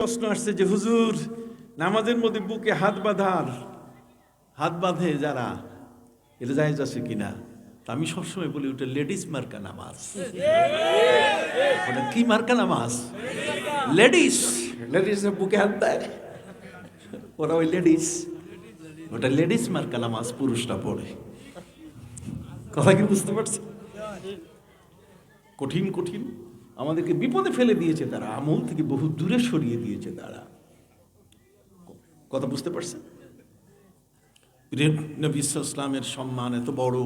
প্রশ্ন আসছে যে হুজুর নামাজের মধ্যে বুকে হাত বাঁধার হাত বাঁধে যারা এটা জায়েজ আছে কিনা? তা আমি সবসময় বলি ওটা লেডিস মার্কা নামাজ। ওটা কি মার্কা নামাজ? লেডিস। লেডিস বুকে হাত দেয়। ওরা ওই লেডিস। ওটা লেডিস মার্কা নামাজ পুরুষরা পড়ে। কথা কি বুঝতে পারছি কঠিন কঠিন। আমাদেরকে বিপদে ফেলে দিয়েছে তারা আমল থেকে বহু দূরে সরিয়ে দিয়েছে তারা। কথা বুঝতে পারছেন? নবী ইসলামের সম্মান এত বড়।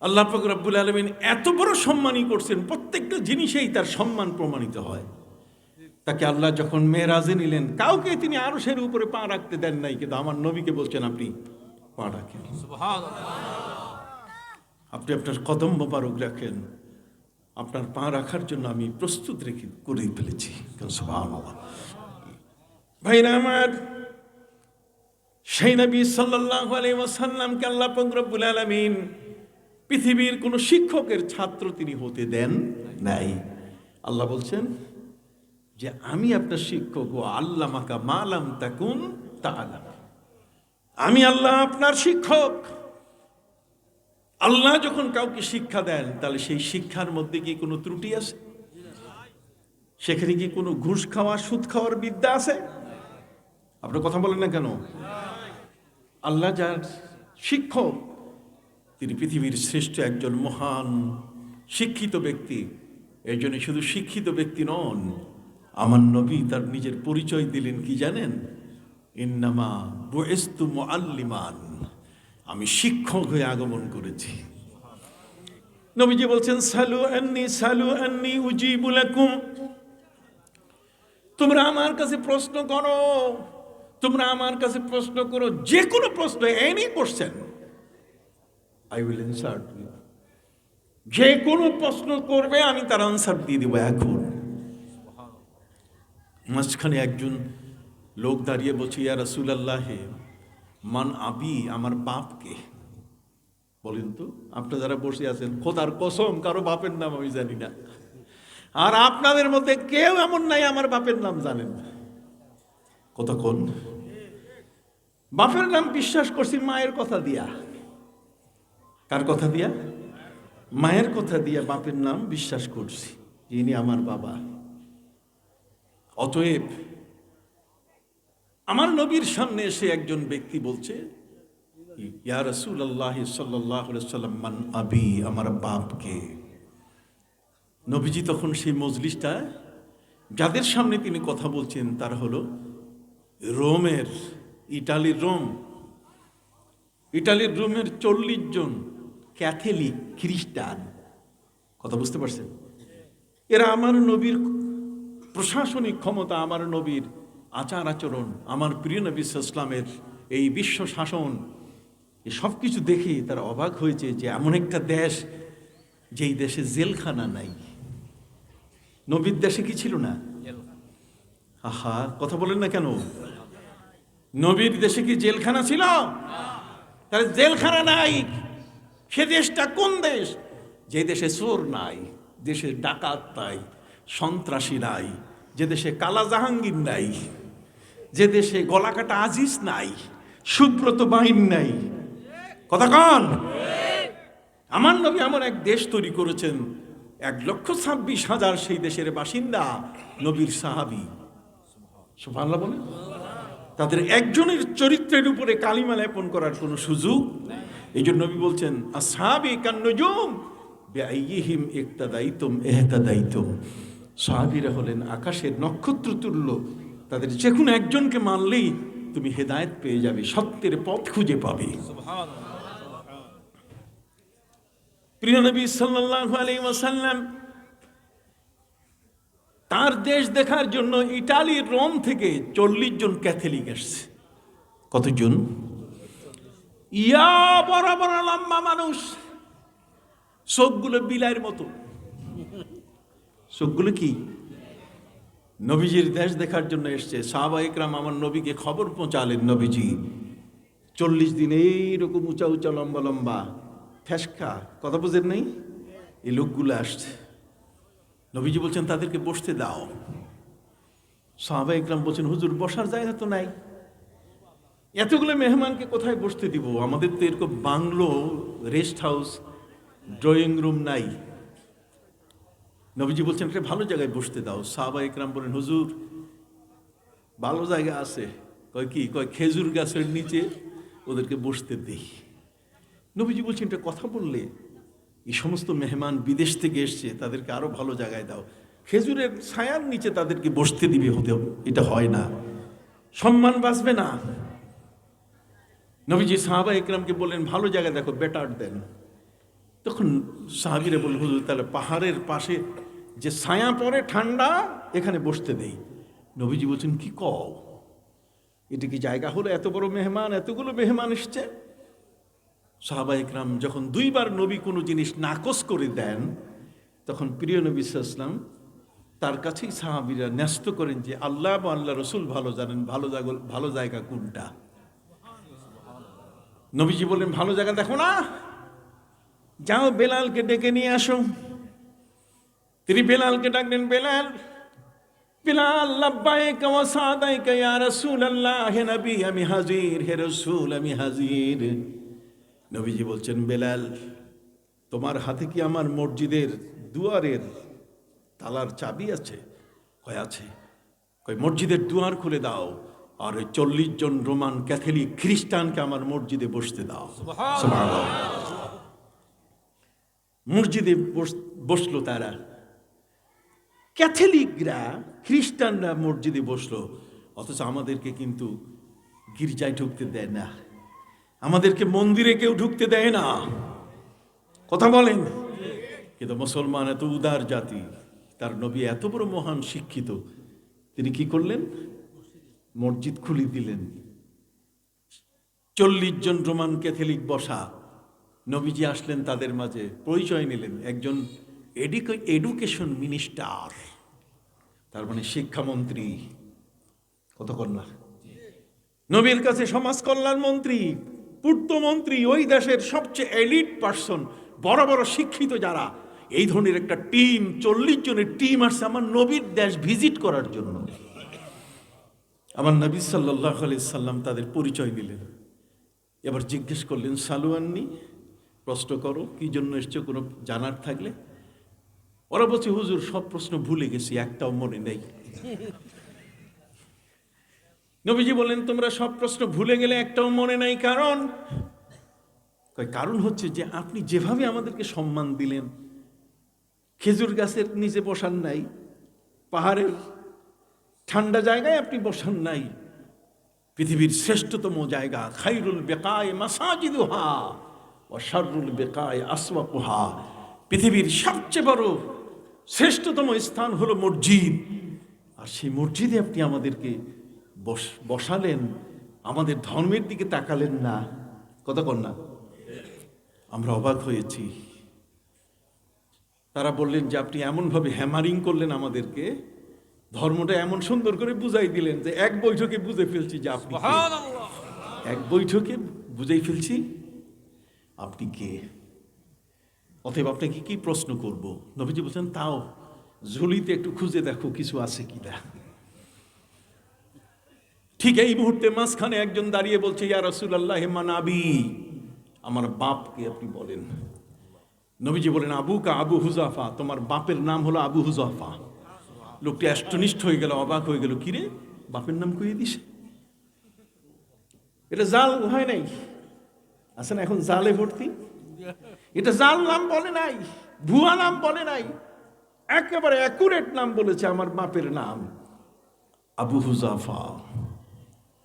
আল্লাহ পাক রব্বুল আলমিন এত বড় সম্মানই করছেন প্রত্যেকটা জিনিসেই তার সম্মান প্রমাণিত হয়। তাকে আল্লাহ যখন মেয়েরাজে নিলেন কাউকে তিনি আরও সের উপরে পা রাখতে দেন নাই কিন্তু আমার নবীকে বলছেন আপনি পা রাখেন। আপনি আপনার কদম মোবারক রাখেন। আপনার পা রাখার জন্য আমি প্রস্তুত রেখে করে ফেলেছি। ভাইরা আমার, সেই নবী ওয়াসাল্লামকে আল্লাহ পাক রব্বুল আলামিন পৃথিবীর কোনো শিক্ষকের ছাত্র তিনি হতে দেন নাই। আল্লাহ বলছেন যে, আমি আপনার শিক্ষক ও আল্লাহ মাকা মালাম তাকুন তাআলাম। আমি আল্লাহ আপনার শিক্ষক। আল্লাহ যখন কাউকে শিক্ষা দেন, তাহলে সেই শিক্ষার মধ্যে কি কোনো ত্রুটি আছে? সেখানে কি কোনো ঘুষ খাওয়া, সুদ খাওয়ার বিদ্যা আছে? আপনি কথা বলেন না কেন? আল্লাহ যার শিক্ষক, তিনি পৃথিবীর শ্রেষ্ঠ একজন মহান শিক্ষিত ব্যক্তি। এই জন্য শুধু শিক্ষিত ব্যক্তি নন, আমার নবী তার নিজের পরিচয় দিলেন কি জানেন? ইন্নামা বয়েস্তু মুআল্লিমান। আমি শিক্ষক হয়ে আগমন করেছি। নবীজি বলছেন, সালু আন্নি সালু আন্নি উজিবু লাকুম। তোমরা আমার কাছে প্রশ্ন করো। তোমরা আমার কাছে প্রশ্ন করো, যে কোনো প্রশ্ন any question I will answer যে কোনো প্রশ্ন করবে, আমি তার আনসার দিয়ে দেবো এখন। মাঝখানে একজন লোক দাঁড়িয়ে বলছে, ইয়া রসুল আল্লাহে মান আবি, আমার বাপকে। বলেন তো আপনারা যারা বসে আছেন, খোদার কসম, কারও বাপের নাম আমি জানি না। আর আপনাদের মধ্যে কেউ এমন নাই, আমার বাপের নাম জানেন কতক্ষণ বাপের নাম বিশ্বাস করছি মায়ের কথা দিয়া। কার কথা দিয়া? মায়ের কথা দিয়া বাপের নাম বিশ্বাস করছি ইনি আমার বাবা। অতএব আমার নবীর সামনে এসে একজন ব্যক্তি বলছে, ইয়া আল্লাহ সাল্লাহ মান আবি, আমার বাপকে। নবীজি তখন সেই মজলিসটা, যাদের সামনে তিনি কথা বলছেন, তার হলো রোমের, ইটালির রোম। ইটালির রোমের চল্লিশ জন ক্যাথলিক খ্রিস্টান। কথা বুঝতে পারছেন? এরা আমার নবীর প্রশাসনিক ক্ষমতা, আমার নবীর আচার আচরণ, আমার প্রিয় নবী ইসলামের এই বিশ্ব শাসন সব কিছু দেখে তারা অবাক হয়েছে যে এমন একটা দেশ যেই দেশে জেলখানা নাই। নবীর দেশে কি ছিল না? আহা, কথা বলেন না কেন? নবীর দেশে কি জেলখানা ছিল? তাহলে জেলখানা নাই। সে দেশটা কোন দেশ? যে দেশে চোর নাই দেশে ডাকাত নাই, সন্ত্রাসী নাই, যে দেশে কালা জাহাঙ্গীর নাই। যে দেশে গলাকাটা আজিজ নাই, সুব্রত বাহিন নাই। কথা কন? আমার নবী এমন এক দেশ তৈরি করেছেন, এক লক্ষ ছাব্বিশ হাজার সেই দেশের বাসিন্দা নবীর সাহাবি। বলে তাদের একজনের চরিত্রের উপরে কালিমা লেপন করার কোনো সুযোগ এই জন্য নবী বলছেন আসাবি কান্নজুম বেআইহিম একটা দায়িতম এহতা দায়িতম সাহাবিরা হলেন আকাশের নক্ষত্র তুল্য তাদের যে কোনো একজনকে মানলেই তুমি হেদায়েত পেয়ে যাবে, সত্যের পথ খুঁজে পাবে। প্রিয় নবী সাল্লাল্লাহু আলাইহি ওয়াসাল্লাম, তার দেশ দেখার জন্য ইটালির রোম থেকে চল্লিশ জন ক্যাথলিক এসছে। কতজন? ইয়া বড় বড় লম্বা মানুষ। চোখগুলো বিলাইয়ের মতো। চোখগুলো কি? নবীজির দেশ দেখার জন্য এসছে। সাহাবা ইকরাম আমার নবীকে খবর পৌঁছালেন নবীজি। চল্লিশ দিন এইরকম উঁচা উঁচা, লম্বা লম্বা ফেসকা কথা বুঝেন নেই? এই লোকগুলো আসছে। নবীজি বলছেন, তাদেরকে বসতে দাও। সাহাবা ইকরাম বলছেন, হুজুর, বসার জায়গা তো নাই। এতগুলো মেহমানকে কোথায় বসতে দিব? আমাদের তো এরকম bungalow, rest house, drawing room নাই। নবীজি বলছেন একটা ভালো জায়গায় বসতে দাও। সাহাবা ইকরাম বলেন, হুজুর, ভালো জায়গা আছে। কয় কি? কয় খেজুর গাছের নিচে ওদেরকে বসতে দেই। নবীজি বলছেন, এটা কথা বললে এই সমস্ত মেহমান বিদেশ থেকে এসছে, তাদেরকে আরও ভালো জায়গায় দাও। খেজুরের ছায়ার নিচে তাদেরকে বসতে দিবে হতে এটা হয় না। সম্মান বাঁচবে না। নবীজি সাহাবা ইকরামকে বললেন, ভালো জায়গায় দেখো, বেটার দেন। তখন সাহাবিরা বলল হুজুর, তাহলে পাহাড়ের পাশে যে ছায়া পরে ঠান্ডা, এখানে বসতে দেই নবীজি বলছেন, কি কও? এটা কি জায়গা হলো? এত বড় মেহমান, এতগুলো মেহমান এসছে? সাহাবা ইকরাম যখন দুইবার নবী কোনো জিনিস নাকচ করে দেন, তখন প্রিয় নবী ইসলাম তার কাছেই সাহাবিরা ন্যস্ত করেন যে, আল্লাহ এবং আল্লাহ রসুল ভালো জানেন, ভালো জায়গা ভালো জায়গা কোনটা? নবীজি বললেন, ভালো জায়গা দেখো না। যাও বেলালকে ডেকে নিয়ে আসো। তিনি বেলালকে ডাকলেন বেলাল বেলাল লাব্বাইক ওয়া সাদাইক ইয়া রাসূলুল্লাহ হে নবী আমি হাজির হে রাসূল আমি হাজির নবীজি বলছেন বেলাল তোমার হাতে কি আমার মসজিদের দুয়ারের তালার চাবি আছে কয় আছে কয় মসজিদের দুয়ার খুলে দাও আর ওই চল্লিশ জন রোমান ক্যাথলিক খ্রিস্টানকে আমার মসজিদে বসতে দাও। মসজিদে বসল তারা ক্যাথলিকরা খ্রিস্টানরা মসজিদে বসল, অথচ আমাদেরকে কিন্তু গির্জায় ঢুকতে দেয় না। আমাদেরকে মন্দিরে কেউ ঢুকতে দেয় না। কথা বলেন। কিন্তু মুসলমান এত উদার জাতি, তার নবী এত বড় মহান শিক্ষিত, তিনি কি করলেন? মসজিদ খুলে দিলেন। চল্লিশ জন রোমান ক্যাথলিক বসা, নবীজি আসলেন তাদের মাঝে, পরিচয় নিলেন। একজন এডুকে- এডুকেশন মিনিস্টার তার মানে শিক্ষামন্ত্রী। কতক্ষণ না নবীর কাছে সমাজ কল্যাণ মন্ত্রী, পূর্তমন্ত্রী, ওই দেশের সবচেয়ে এলিট পার্সন বড় বড় শিক্ষিত যারা। এই ধরনের একটা টিম চল্লিশ জনের টিম আসছে আমার নবীর দেশ ভিজিট করার জন্য। আমার নবী সাল্লাহ সাল্লাম তাদের পরিচয় দিলেন। এবার জিজ্ঞেস করলেন সালুয়াননি প্রশ্ন করো, কি জন্য এসছো? কোনো জানার থাকলে? ওরা বলছে, হুজুর, সব প্রশ্ন ভুলে গেছি, একটাও মনে নেই। নবীজি বলেন তোমরা সব প্রশ্ন ভুলে গেলে একটাও মনে নাই, কারণ? কারণ হচ্ছে যে, আপনি যেভাবে আমাদেরকে সম্মান দিলেন, খেজুর গাছের নিচে বসান নাই, পাহাড়ের ঠান্ডা জায়গায় আপনি বসান নাই, পৃথিবীর শ্রেষ্ঠতম জায়গা, খাইরুল বেকায় মাসাজিদুহা ও শারুল বেকায় আসওয়াকুহা, পৃথিবীর সবচেয়ে বড় শ্রেষ্ঠতম স্থান হলো মসজিদ। আর সেই মসজিদে আপনি আমাদেরকে বস- বসালেন আমাদের ধর্মের দিকে তাকালেন না। কতক্ষণ না। আমরা অবাক হয়েছি। তারা বললেন যে আপনি এমনভাবে হ্যামারিং করলেন আমাদেরকে ধর্মটা এমন সুন্দর করে বুঝাই দিলেন যে এক বৈঠকে বুঝে ফেলছি যে আপনি এক বৈঠকে বুঝেই ফেলছি আপনি কে। অতএব আপনাকে কি প্রশ্ন করব? নবীজি বলছেন, তাও ঝুলিতে একটু খুঁজে দেখো, কিছু আছে কিনা ঠিক এই মুহূর্তে মাঝখানে একজন দাঁড়িয়ে বলছে, ইয়া রসুল রসুল্লাহ মানাবি আমার বাপকে আপনি বলেন। নবীজি বলেন আবু কা আবু হুজাফা, তোমার বাপের নাম হলো আবু হুজাফা। লোকটি অষ্টনিষ্ঠ হয়ে গেল, অবাক হয়ে গেল কিরে বাপের নাম কইয়ে দিস এটা জাল হয় নাই? আছে না এখন জালে ভর্তি? এটা জাল নাম বলে নাই, ভুয়া নাম বলে নাই, একেবারে অ্যাকুরেট নাম বলেছে আমার বাপের নাম। Abu Huzaifa.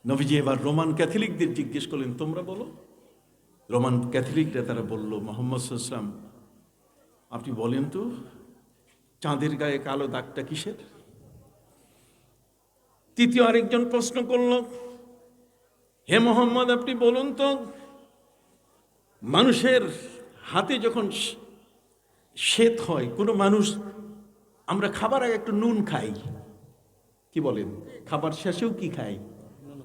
নবীজি এবার রোমান ক্যাথলিকদের জিজ্ঞেস করলেন, তোমরা বলো? রোমান ক্যাথলিকরা তারা বলল, মোহাম্মদ ইসলাম আপনি বলেন তো, চাঁদের গায়ে কালো দাগটা কিসের? তৃতীয় আরেকজন প্রশ্ন করল, হে মোহাম্মদ, আপনি বলুন তো মানুষের হাতে যখন শ্বেত হয়, কোনো মানুষ, আমরা খাবার আগে একটু নুন খাই। কি বলেন? খাবার শেষেও কি খাই?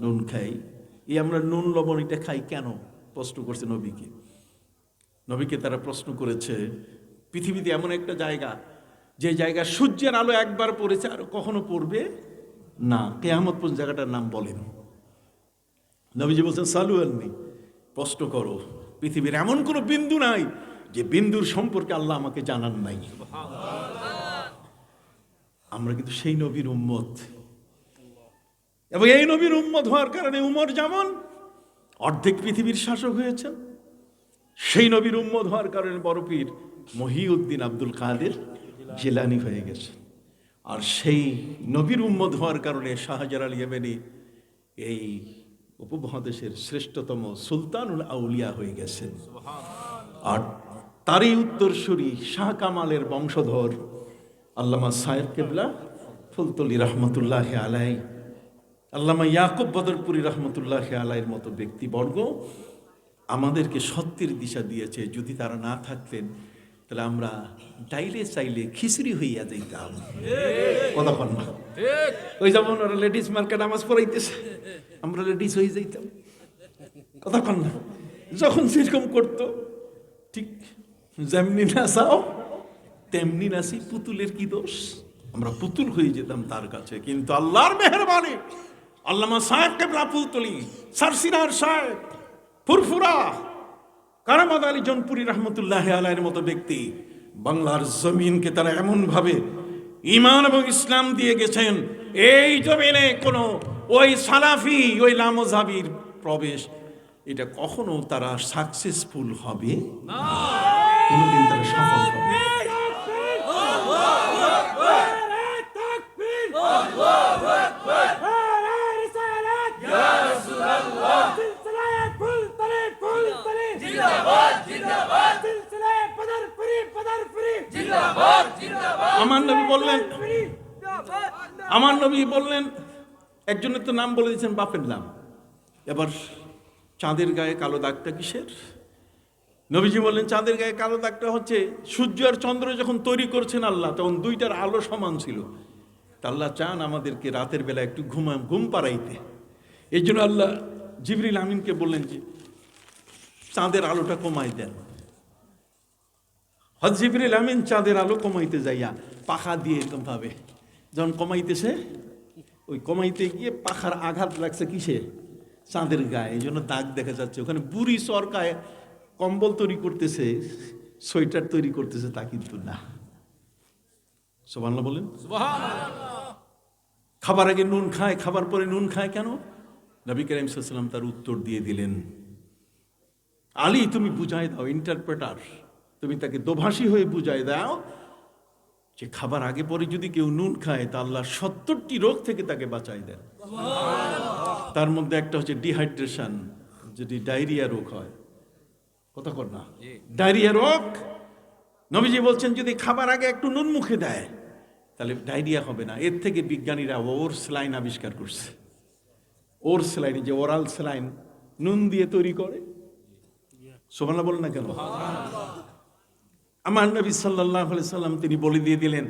নুন খাই। এই আমরা নুন লবণ এটা খাই কেন? প্রশ্ন করছে নবীকে। নবীকে তারা প্রশ্ন করেছে, পৃথিবীতে এমন একটা জায়গা, যে জায়গা সূর্যের আলো একবার পড়েছে আর কখনো পড়বে না। কেয়ামত জায়গাটার নাম বলেন। নবীজি বলছেন, সালু আলনি প্রশ্ন করো। পৃথিবীর এমন কোনো বিন্দু নাই যে বিন্দুর সম্পর্কে আল্লাহ আমাকে জানান নাই। আমরা কিন্তু সেই নবীর উম্মত। এবং এই নবীর উম্মত হওয়ার কারণে উমর যেমন অর্ধেক পৃথিবীর শাসক হয়েছেন, সেই নবীর উম্মত হওয়ার কারণে বড়পীর মহিউদ্দিন আব্দুল কাদের জেলানি হয়ে গেছে। আর সেই নবীর উম্মত হওয়ার কারণে শাহজালাল ইয়েমেনি এই উপমহাদেশের শ্রেষ্ঠতম সুলতানুল আউলিয়া হয়ে গেছেন। আর তারই উত্তরসূরি শাহ কামালের বংশধর আল্লামা সাহেব কেবলা ফুলতলি রহমতুল্লাহ আলাই আল্লামা ইয়াকুব বদরপুরি রহমতুল্লাহ আলাইয়ের মতো ব্যক্তিবর্গ আমাদেরকে সত্যের দিশা দিয়েছে। যদি তারা না থাকতেন তাহলে আমরা ডাইলে চাইলে খিচড়ি হইয়া যাইতাম। কথা না। ওই যেমন ওরা লেডিস মার্কে নামাজ পড়াইতেছে। আমরা লেডিস হয়ে যাইতাম। কথা না। যখন সেরকম করতো, ঠিক যেমনি নাচাও তেমনি নাচি পুতুলের কি দোষ? আমরা পুতুল হয়ে যেতাম তার কাছে। কিন্তু আল্লাহর মেহরবানি, আল্লামা সাহেব কেবলা পুতুলি, সারসিনার সাহেব, ফুরফুরা, কারামাদ আলী জনপুরি রহমতুল্লাহ আলাইয়ের মতো ব্যক্তি, বাংলার জমিনকে তারা এমন ভাবে ইমান এবং ইসলাম দিয়ে গেছেন, এই জমিনে কোনো ওই সালাফি ওই লামজাবির প্রবেশ এটা কখনো তারা সাকসেসফুল হবে? কোনোদিন তারা সফল হবে। আমার নবী বললেন আমার নবী বললেন একজনের তো নাম বলে দিয়েছেন বাপের নাম। এবার চাঁদের গায়ে কালো দাগটা কিসের? নবীজি বললেন, চাঁদের গায়ে কালো দাগটা হচ্ছে সূর্য আর চন্দ্র যখন তৈরি করছেন আল্লাহ, তখন দুইটার আলো সমান ছিল। আল্লাহ চান আমাদেরকে রাতের বেলা একটু ঘুমা, ঘুম পাড়াইতে। এই জন্য আল্লাহ জিবরিল আমিনকে বললেন যে, চাঁদের আলোটা কমাই দেন। হজ জিবরিল আমিন চাঁদের আলো কমাইতে যাইয়া পাখা দিয়ে এরকম ভাবে, যখন কমাইতেছে ওই কমাইতে গিয়ে পাখার আঘাত লাগছে কিসে? চাঁদের গায়ে এই জন্য দাগ দেখা যাচ্ছে। ওখানে বুড়ি সরকায় কম্বল তৈরি করতেছে সোয়েটার তৈরি করতেছে তা কিন্তু না। সোবান্লা বলেন। খাবার আগে নুন খায় খাবার পরে নুন খায় কেন? নবী করিম সাল্লাম তার উত্তর দিয়ে দিলেন আলী তুমি বুঝাই দাও ইন্টারপ্রেটার তুমি তাকে দোভাষী হয়ে বুঝাই দাও যে খাবার আগে পরে যদি কেউ নুন খায় তা আল্লাহ সত্তরটি রোগ থেকে তাকে বাঁচাই দেন। তার মধ্যে একটা হচ্ছে ডিহাইড্রেশন যদি ডায়রিয়া রোগ হয়। কথা কর না। ডায়রিয়া রোগ? নবীজি বলছেন যদি খাবার আগে একটু নুন মুখে দেয় তাহলে ডায়রিয়া হবে না। এর থেকে বিজ্ঞানীরা ওর স্লাইন আবিষ্কার করছে। ওর স্লাইন যে ওরাল স্লাইন নুন দিয়ে তৈরি করে। সোমানা বল না কেন? আমার নবী সাল্লাহ সাল্লাম তিনি বলে দিয়ে দিলেন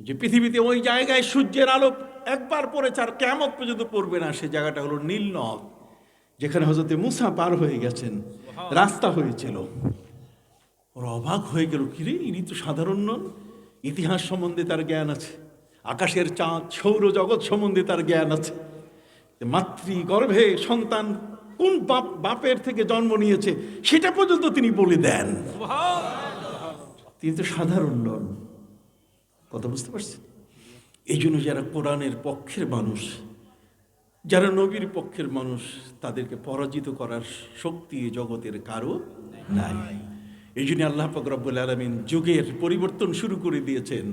যে পৃথিবীতে ওই জায়গায় সূর্যের আলো একবার পরে চার কেমত পর্যন্ত পড়বে না সে জায়গাটা হলো নীল নদ যেখানে হজরতে মুসা পার হয়ে গেছেন রাস্তা হয়েছিল। ওরা অবাক হয়ে গেল কিরে ইনি তো সাধারণ নন? ইতিহাস সম্বন্ধে তার জ্ঞান আছে আকাশের চাঁদ সৌর জগৎ সম্বন্ধে তার জ্ঞান আছে। মাতৃ গর্ভে সন্তান কোন বাপ বাপের থেকে জন্ম নিয়েছে সেটা পর্যন্ত তিনি বলে দেন। তিনি তো সাধারণ নন। কথা বুঝতে পারছেন? এই জন্য যারা কোরআনের পক্ষের মানুষ, যারা নবীর পক্ষের মানুষ, তাদেরকে পরাজিত করার শক্তি জগতের কারও নাই। এই জন্য আল্লাহ ফকরাবুল আলমিন যুগের পরিবর্তন শুরু করে দিয়েছেন।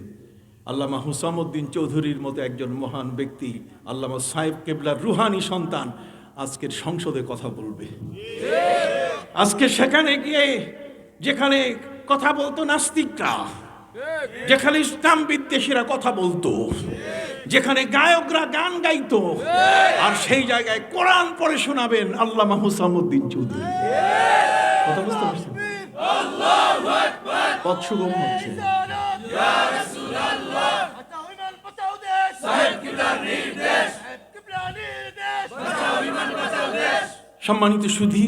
আল্লামা হুসামুদ্দিন চৌধুরীর মতো একজন মহান ব্যক্তি, আল্লামা সাহেব কেবলার রুহানি সন্তান আজকের সংসদে কথা বলবে। আজকে সেখানে গিয়ে যেখানে কথা বলতো নাস্তিকরা। যেখানে ইসলাম বিদ্বেষীরা কথা বলতো। যেখানে গায়করা গান গাইতো। আর সেই জায়গায় কোরআন পড়ে শোনাবেন আল্লামা হুসামুদ্দিন চৌধুরী। সম্মানিত সুধী,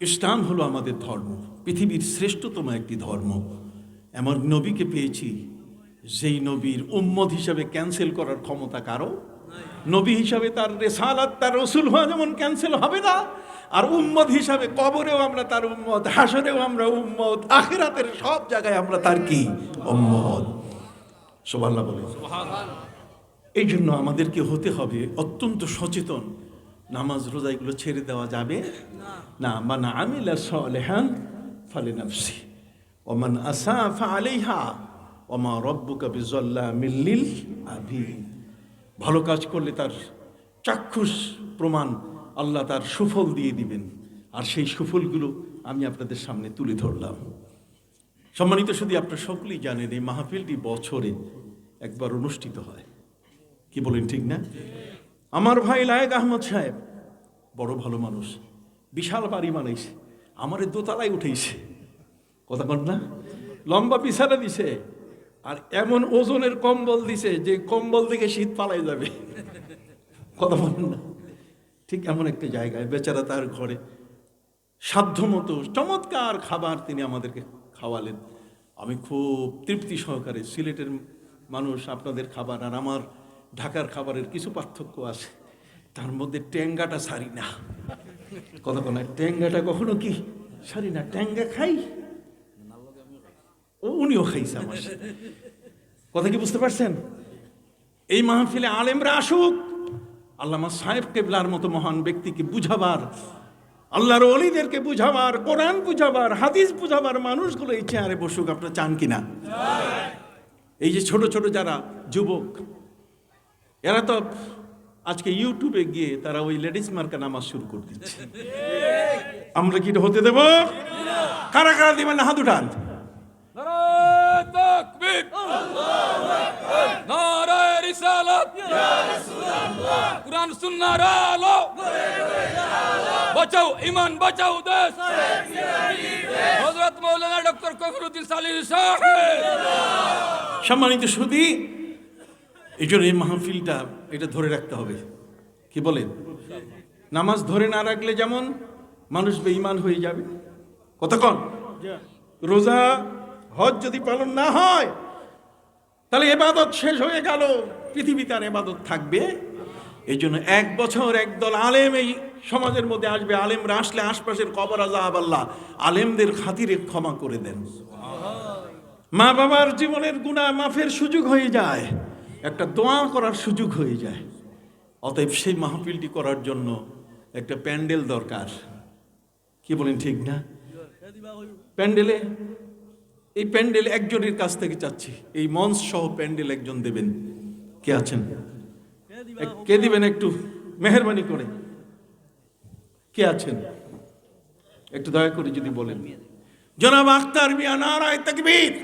ইসলাম হলো আমাদের ধর্ম। পৃথিবীর শ্রেষ্ঠতম একটি ধর্ম। এমন নবীকে পেয়েছি যেই নবীর উম্মত হিসাবে ক্যান্সেল করার ক্ষমতা কারও নবী হিসাবে তার রেসালাত তার রসুল হওয়া যেমন ক্যান্সেল হবে না আর উম্মত হিসাবে কবরেও আমরা তার উম্মদ হাসরেও আমরা উম্মদ আখিরাতের সব জায়গায় আমরা তার কি? উম্মদ সোভাল্লা বলে এই জন্য আমাদেরকে হতে হবে অত্যন্ত সচেতন। নামাজ রোজা এগুলো ছেড়ে দেওয়া যাবে না। বা মানে আমিলা সালেহান ফালে নাফসি। ওমান আসা ফা আলাইহা, ওমা রব্বুকা মিল্লিল ভালো কাজ করলে তার চাক্ষুষ প্রমাণ আল্লাহ তার সুফল দিয়ে দিবেন। আর সেই সুফলগুলো আমি আপনাদের সামনে তুলে ধরলাম। সম্মানিত শুধু আপনারা সকলেই জানেন, এই মাহফিলটি বছরে একবার অনুষ্ঠিত হয়। কি বলেন ঠিক না? আমার ভাই লায়েক আহমদ সাহেব, বড় ভালো মানুষ, বিশাল বাড়ি বানাইছে। আমারে দোতলায় উঠেছে কথা বল না? লম্বা বিছানা দিছে। আর এমন ওজনের কম্বল দিছে যে কম্বল থেকে শীত পালাই যাবে। কথা বল না? ঠিক এমন একটা জায়গায় বেচারা তার ঘরে সাধ্যমতো চমৎকার খাবার তিনি আমাদেরকে খাওয়ালেন। আমি খুব তৃপ্তি সহকারে সিলেটের মানুষ, আপনাদের খাবার আর আমার ঢাকার খাবারের কিছু পার্থক্য আছে। তার মধ্যে ট্যাঙ্গাটা সারি না। বলে ট্যাঙ্গাটা কখনো কি? সারি না ট্যাঙ্গা খাই? ও, উনিও খাইছে আমার। কথা কি বুঝতে পারছেন? এই মাহফিলে আলেমরা আসুক, আল্লামা সাহেব কেবলার মতো মহান ব্যক্তিকে বুঝাবার, আল্লাহর অলিদেরকে বুঝাবার, কোরআন বুঝাবার, হাদিস বুঝাবার মানুষগুলো এই চেয়ারে বসুক, আপনারা চান কিনা? এই যে ছোট ছোট যারা যুবক, এরা তো আজকে ইউটিউবে গিয়ে তারা ওই লেডিস মার্কা নামাজ শুরু করে দিচ্ছে। আমরা কি এটা হতে দেব? কারা কারা দিবেন? না হাত উঠান। কুরআন আলো। বাঁচাও ইমান বাঁচাও দেশ। হযরত মাওলানা ডক্টর কফরুদ্দিন সালিহ সাহেব। সম্মানিত সুদী এই জন্য এই মাহফিলটা এটা ধরে রাখতে হবে। কি বলেন? নামাজ ধরে না রাখলে যেমন মানুষ বেঈমান হয়ে যাবে। কতক্ষণ রোজা, হজ যদি পালন না হয়, তাহলে এবাদত শেষ হয়ে গেল। পৃথিবীতে আর এবাদত থাকবে। এই জন্য এক বছর একদল আলেম এই সমাজের মধ্যে আসবে। আলেমরা আসলে আশপাশের কবর আজাব আল্লাহ। আলেমদের খাতিরে ক্ষমা করে দেন। মা বাবার জীবনের গুণা মাফের সুযোগ হয়ে যায়। একটা দোয়া করার সুযোগ হয়ে যায়। অতএব সেই মাহফিলটি করার জন্য একটা প্যান্ডেল দরকার। কি বলেন ঠিক না? প্যান্ডেলে, এই প্যান্ডেল একজনের কাছ থেকে চাচ্ছি। এই মঞ্চ সহ প্যান্ডেল একজন দেবেন। কে আছেন? কে দিবেন একটু মেহরবানি করে? কে আছেন? একটু দয়া করে যদি বলেন। জনাব আখতার মিয়া নারায় তাকবীর।